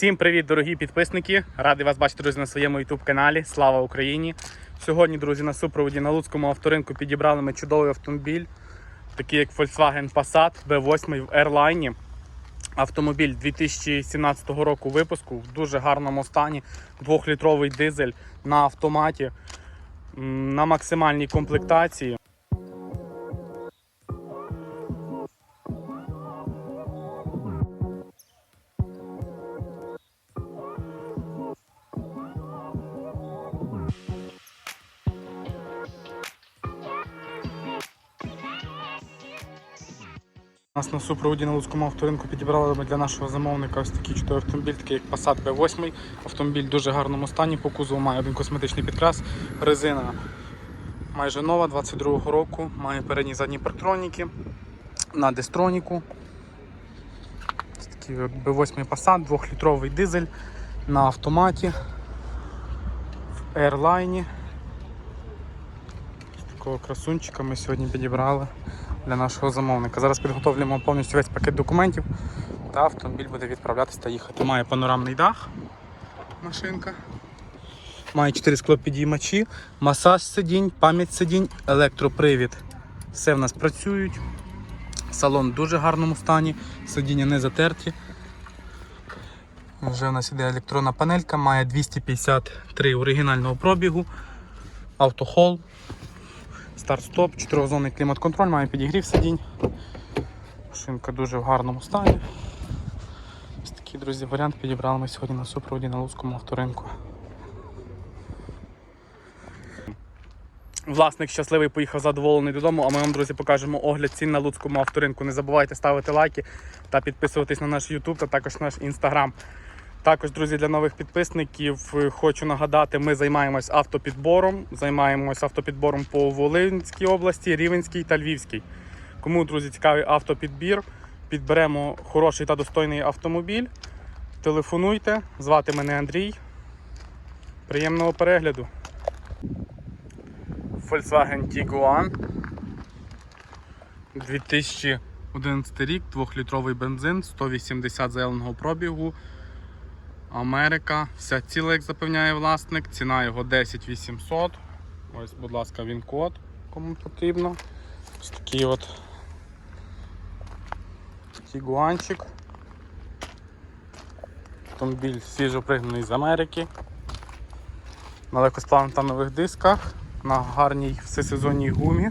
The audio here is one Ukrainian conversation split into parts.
Всім привіт, дорогі підписники! Радий вас бачити, друзі, на своєму youtube каналі. Слава Україні! Сьогодні, друзі, на супроводі на Луцькому авторинку підібрали ми чудовий автомобіль, такий як Volkswagen Passat B8 в Airline. Автомобіль 2017 року випуску в дуже гарному стані. Двохлітровий дизель на автоматі, на максимальній комплектації. Нас на супроводі на Луцькому авторинку підібрали для нашого замовника ось такий чудовий автомобіль, такий як Passat B8. Автомобіль в дуже гарному стані, по кузову має один косметичний підкрас, резина майже нова, 22-го року, має передні і задні парктроніки, на дистроніку. Ось такий B8 Passat, 2-літровий дизель на автоматі, в Airline. Такого красунчика ми сьогодні підібрали для нашого замовника. Зараз підготовлюємо повністю весь пакет документів та автомобіль буде відправлятися та їхати. Має панорамний дах, машинка. Має 4 склопідіймачі, масаж сидінь, пам'ять сидінь, електропривід. Все в нас працюють. Салон в дуже гарному стані, сидіння не затерті. Вже в нас іде електронна панелька, має 253 оригінального пробігу, автохол, старт-стоп, 4-зонний клімат-контроль, має підігрів сидінь. Машинка дуже в гарному стані. Ось такий, друзі, варіант підібрали ми сьогодні на супроводі на Луцькому авторинку. Власник щасливий поїхав задоволений додому, а ми вам, друзі, покажемо огляд цін на Луцькому авторинку. Не забувайте ставити лайки та підписуватись на наш YouTube та також наш Instagram. Також, друзі, для нових підписників е, хочу нагадати, ми займаємось автопідбором. Займаємось автопідбором по Волинській області, Рівенській та Львівській. Кому, друзі, цікавий автопідбір, підберемо хороший та достойний автомобіль. Телефонуйте, звати мене Андрій. Приємного перегляду. Volkswagen Tiguan 2011 рік, 2-літровий бензин, 180 зеленого пробігу. Америка, вся ціла, як запевняє власник, ціна його 10 800. Ось, будь ласка, він код, кому потрібно. Ось такий от тігуанчик. Автомобіль свіжопригнаний з Америки. На легкосплавно-танових дисках, на гарній всесезонній гумі.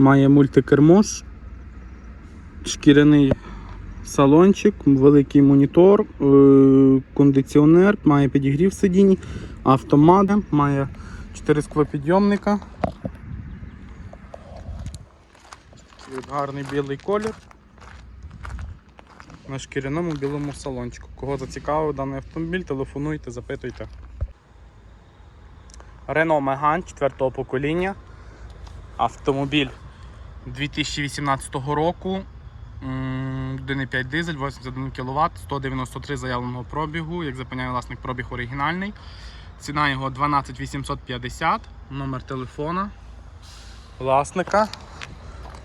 Має мультикермош, шкіряний салончик, великий монітор, е, кондиціонер, має підігрів сидінь, автомати, має 4 склопідйомника. Гарний білий колір. На шкіряному білому салончику. Кого зацікавив даний автомобіль, телефонуйте, запитуйте. Renault Megane 4 покоління. Автомобіль 2018 року. 1,5 дизель, 81 кВт, 193 заявленого пробігу. Як запевняє власник, пробіг оригінальний. Ціна його 12850, номер телефона власника.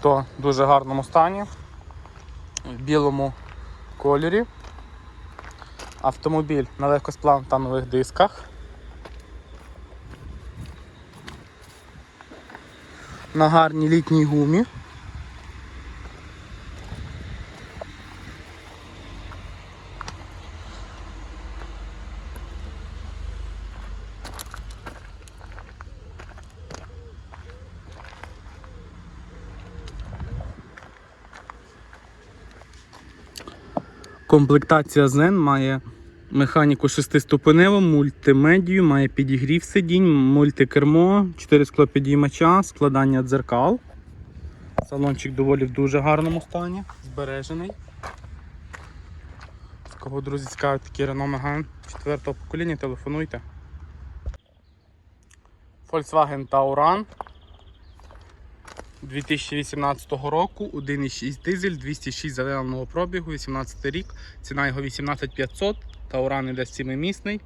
То в дуже гарному стані. В білому кольорі. Автомобіль на легкосплавно-танових дисках. На гарній літній гумі. Комплектація Zen має механіку шестиступеневу, мультимедію, має підігрів сидінь, мультикермо, 4 склопідіймача, складання дзеркал. Салончик доволі в дуже гарному стані, збережений. З кого, друзі, цікавить такий Renault Megane 4 покоління, телефонуйте. Volkswagen Tauran 2018 року, 1,6 дизель, 206 зеленого пробігу, 18 рік, ціна його 18500, Тауран іде 7-місний.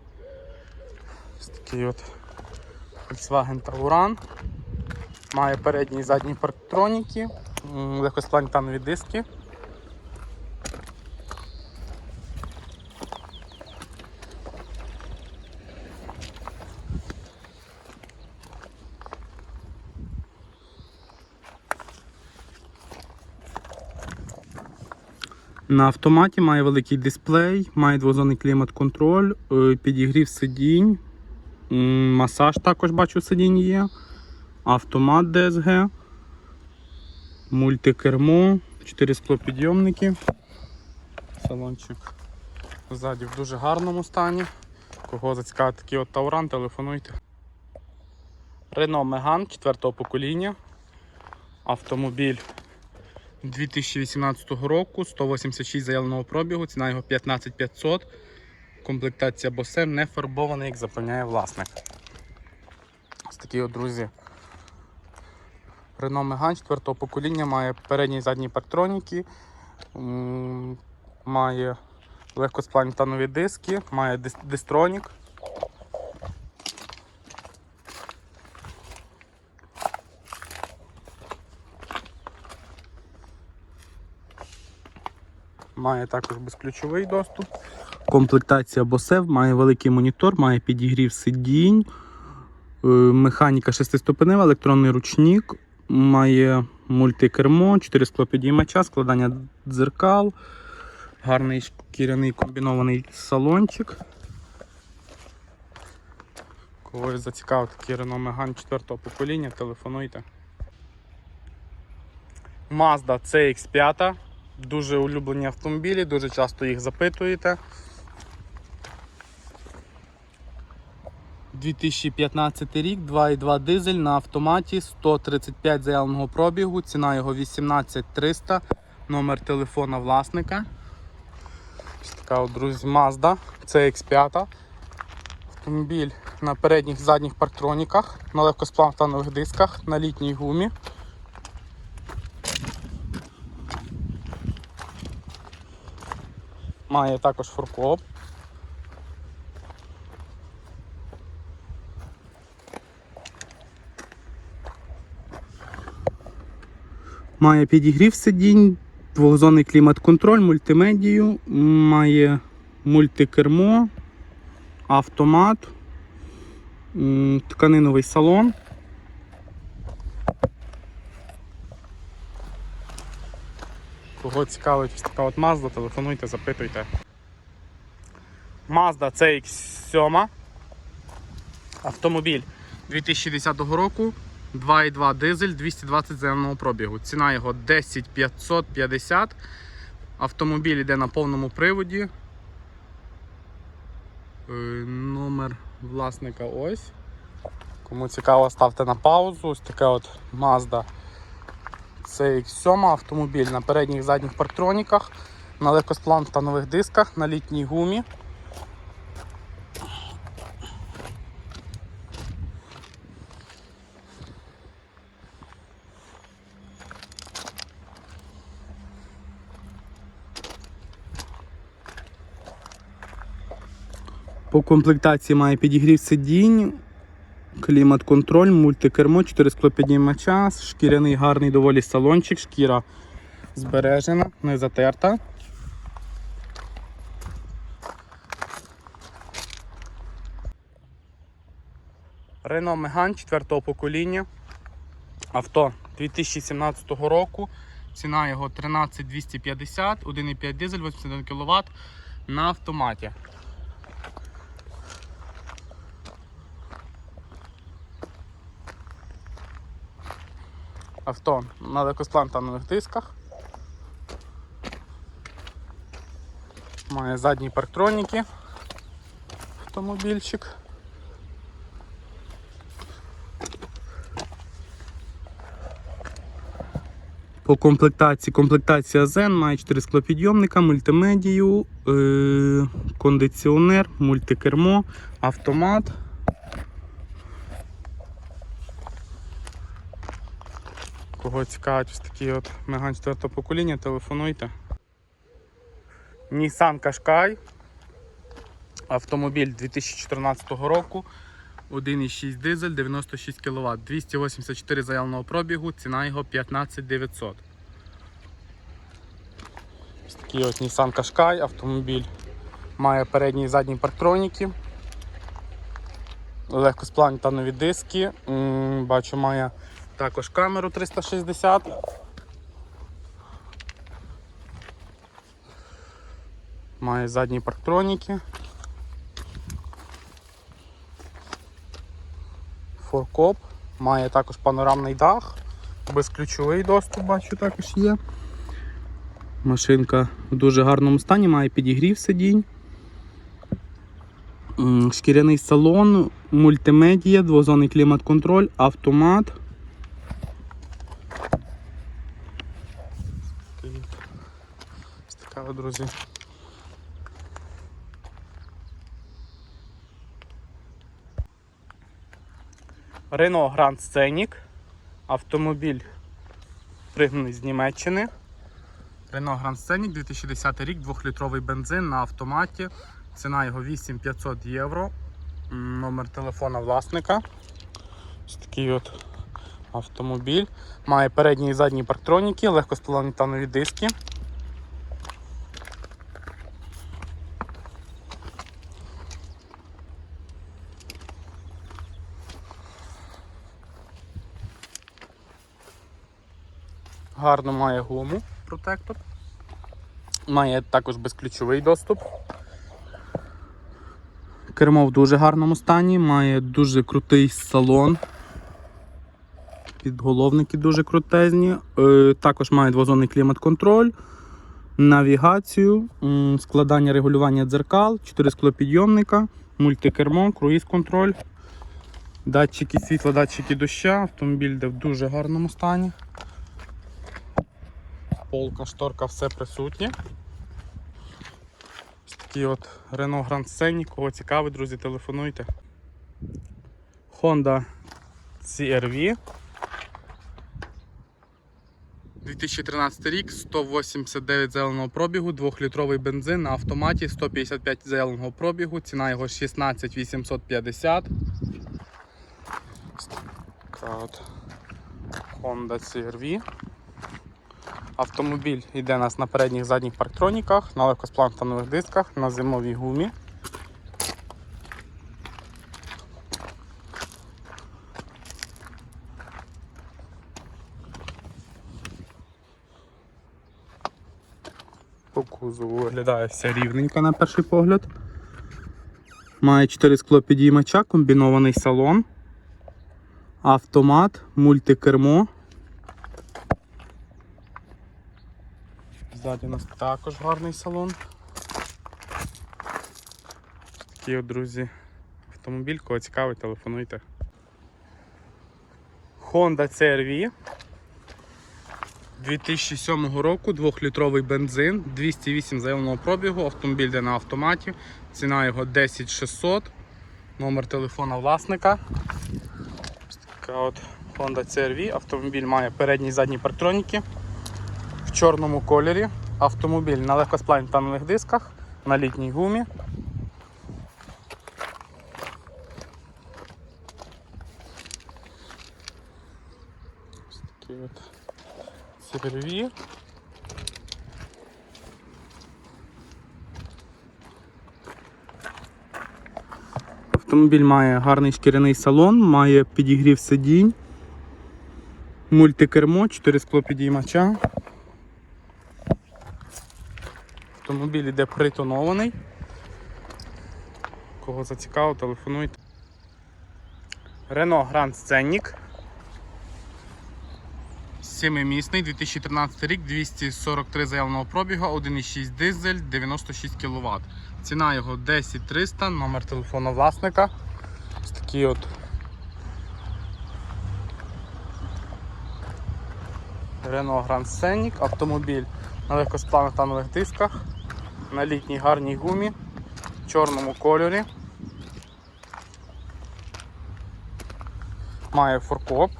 Ось такий от Volkswagen Тауран. Має передні і задні парктроніки, легкоспланктанові диски. На автоматі має великий дисплей, має двозонний клімат-контроль, е, підігрів сидінь, масаж також бачу сидінь є, автомат DSG, мультикермо, 4 склопідйомники, салончик ззаді в дуже гарному стані. Кого зацікавить такий от Тауран, телефонуйте. Renault Megane 4 покоління. Автомобіль 2018 року, 186 заявленого пробігу, ціна його 15500. Комплектація Bose не фарбована, як запевняє власник. Ось такі от, друзі. Renault Megane 4 покоління має передні і задні парктроніки, має легкосплавні танові диски, має дис- дистронік. Має також безключовий доступ. Комплектація Bose, має великий монітор, має підігрів сидінь, е, механіка шестиступенева, електронний ручник, має мультикермо, 4 склопідіймача, складання дзеркал, гарний шкіряний комбінований салончик. Когось зацікавив такий Renault Megane 4 покоління, телефонуйте. Mazda CX5. Дуже улюблені автомобілі, дуже часто їх запитуєте. 2015 рік, 2,2 дизель на автоматі, 135 заявленого пробігу, ціна його 18300, номер телефона власника. Ось така от, друзі, Mazda CX5. Автомобіль на передніх задніх парктроніках, на легкосплавтанових дисках, на літній гумі. Має також фуркоп. Має підігрів сидінь, двохзонний клімат-контроль, мультимедію, має мультикермо, автомат, тканиновий салон. Кого цікавить ось така от Mazda, телефонуйте, запитуйте. Mazda CX7. Автомобіль 2010 року. 2,2 дизель, 220 заявного пробігу. Ціна його 10550. Автомобіль йде на повному приводі. Е, Номер власника ось. Кому цікаво, ставте на паузу. Ось така от Mazda CX7 автомобіль на передніх задніх парктроніках, на легкосплавних дисках, на літній гумі. По комплектації має підігрів сидінь, клімат-контроль, мультикермо, 4 склопідіймача, шкіряний гарний доволі салончик, шкіра збережена, не затерта. Renault Megane 4 покоління. Авто 2017 року. Ціна його 13250, 1,5 дизель, 81 кВт на автоматі. Авто на легкосплантанових дисках. Має задні парктроніки. Автомобільчик. По комплектації комплектація Zen має 4 склопідйомника, мультимедію, е- кондиціонер, мультикермо, автомат. Кого цікавить ось такий от Megane 4 покоління, телефонуйте. Nissan Qashqai. Автомобіль 2014 року. 1,6 дизель, 96 кВт, 284 заявленого пробігу, ціна його 15 900. Ось такий от Nissan Qashqai, автомобіль має передні і задні парктроніки. Легкосплавні та нові диски. Бачу, має також камеру 360. Має задні парктроніки. Форкоп. Має також панорамний дах, безключовий доступ, бачу, також є. Машинка в дуже гарному стані, має підігрів сидінь. Шкіряний салон, мультимедія, двозонний клімат-контроль, автомат. Ось друзі. Renault Grand Scenic. Автомобіль пригнаний з Німеччини. Renault Grand Scenic 2010 рік, 2-літровий бензин на автоматі. Ціна його 8500 євро. Номер телефона власника. Ось такий от автомобіль. Має передні і задні парктроніки, легкосплавні та диски. Гарно має гуму протектор. Має також безключовий доступ. Кермо в дуже гарному стані, має дуже крутий салон. Підголовники дуже крутезні. Е, Також має двозонний клімат-контроль, навігацію, складання регулювання дзеркал, 4 склопідйомника, мультикермо, круїз-контроль, датчики світла, датчики дощу. Автомобіль йде в дуже гарному стані. Полка, шторка, все присутнє. Ось такий от Renault Grand Scenic. Кого цікавить, друзі, телефонуйте. Honda CR-V. 2013 рік, 189 зеленого пробігу, 2-літровий бензин на автоматі, 155 зеленого пробігу, ціна його 16 850. Ось така от Honda CR-V. Автомобіль йде у нас на передніх задніх парктроніках, на легкосплантанових дисках, на зимовій гумі. По кузову виглядає все рівненько на перший погляд. Має 4 склопідіймача, комбінований салон, автомат, мультикермо. Ззаді у нас також гарний салон. От, друзі, автомобіль, кого цікавить, телефонуйте. Honda CR-V 2007 року, 2-літровий бензин, 208 заявленого пробігу, автомобіль йде на автоматі, ціна його 10600, номер телефона власника. Ось така от Honda CR-V, автомобіль має передні і задні парктроніки в чорному кольорі. Автомобіль на легкосплавних дисках, на літній гумі. Ось такий от CR-V. Автомобіль має гарний шкіряний салон, має підігрів сидінь, мультикермо, 4 склопідіймача. Автомобіль іде притонований. Кого зацікавив, телефонуйте. Renault Grand Scenic. Сімимісний, 2013 рік, 243 заявленого пробігу, 1,6 дизель, 96 кВт. Ціна його 10300, номер телефону власника. Ось такий от Renault Grand Scenic, автомобіль на легкосплавних та нових дисках, на літній гарній гумі в чорному кольорі. Має форкоп.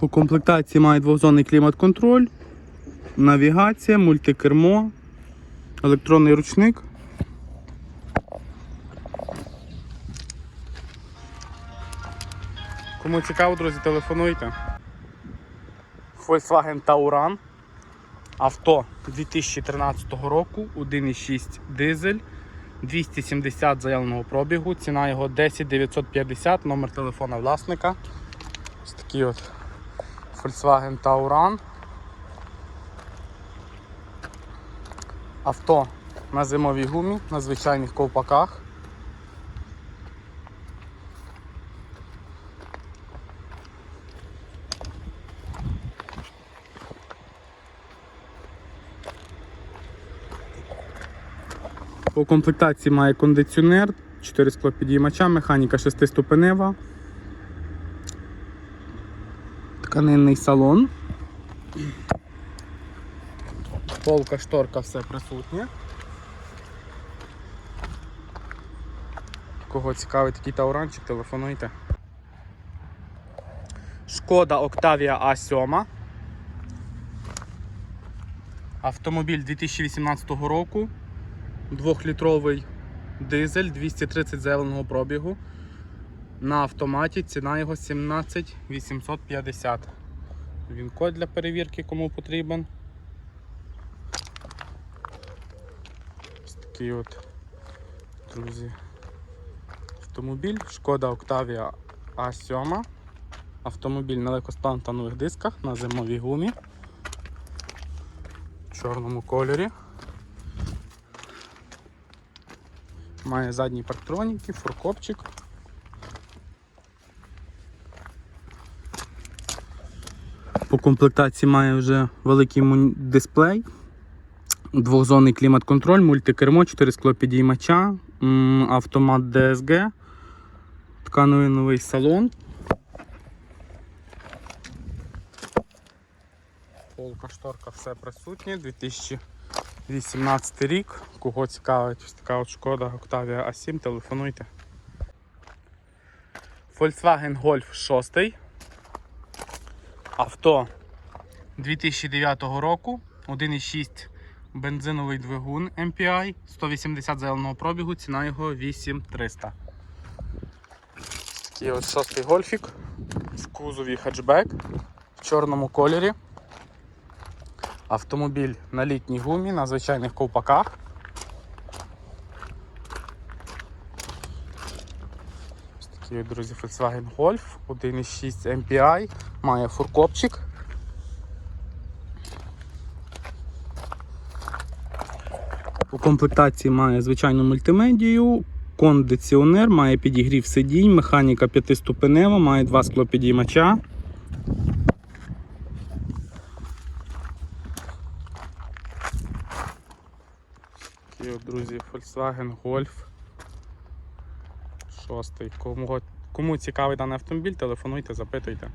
У комплектації має двозонний клімат-контроль, навігація, мультикермо, електронний ручник. Кому цікаво, друзі, телефонуйте. Volkswagen Tauran. Авто 2013 року, 1,6 дизель, 270 заявленого пробігу, ціна його 10 950, номер телефона власника. Ось такий от Volkswagen Tauran. Авто на зимовій гумі, на звичайних ковпаках. По комплектації має кондиціонер, 4 склопідіймача, механіка 6-ступенева, тканинний салон. Полка, шторка, все присутнє. Кого цікавий такий тауранчик, телефонуйте. Шкода Octavia A7. Автомобіль 2018 року. Двохлітровий дизель 230 зеленого пробігу. На автоматі ціна його 17 850. Він код для перевірки, кому потрібен. Такий от, друзі, автомобіль. Шкода Octavia A7. Автомобіль на легкосплантанових дисках на зимовій гумі. В чорному кольорі. Має задні парктроніки, фуркопчик. По комплектації має вже великий дисплей, двохзонний клімат-контроль, мультикермо, 4 склопідіймача, автомат DSG, тканевий салон. Полка, шторка, все присутнє. 2018 рік. Кого цікавить ось така от шкода Octavia A7, телефонуйте. Volkswagen Golf 6. Авто 2009 року. 1,6 бензиновий двигун MPI, 180 зеленого пробігу, ціна його 8300. Такий ось шостий гольфік в кузові хетчбек в чорному кольорі. Автомобіль на літній гумі, на звичайних ковпаках. Ось такий, друзі, Volkswagen Golf 1,6 MPI, має фуркопчик. Комплектації має звичайну мультимедію, кондиціонер, має підігрів сидінь, механіка п'ятиступенева, має два склопідіймача. Такий друзі, Volkswagen Golf 6. Кому, кому цікавий даний автомобіль, телефонуйте, запитуйте.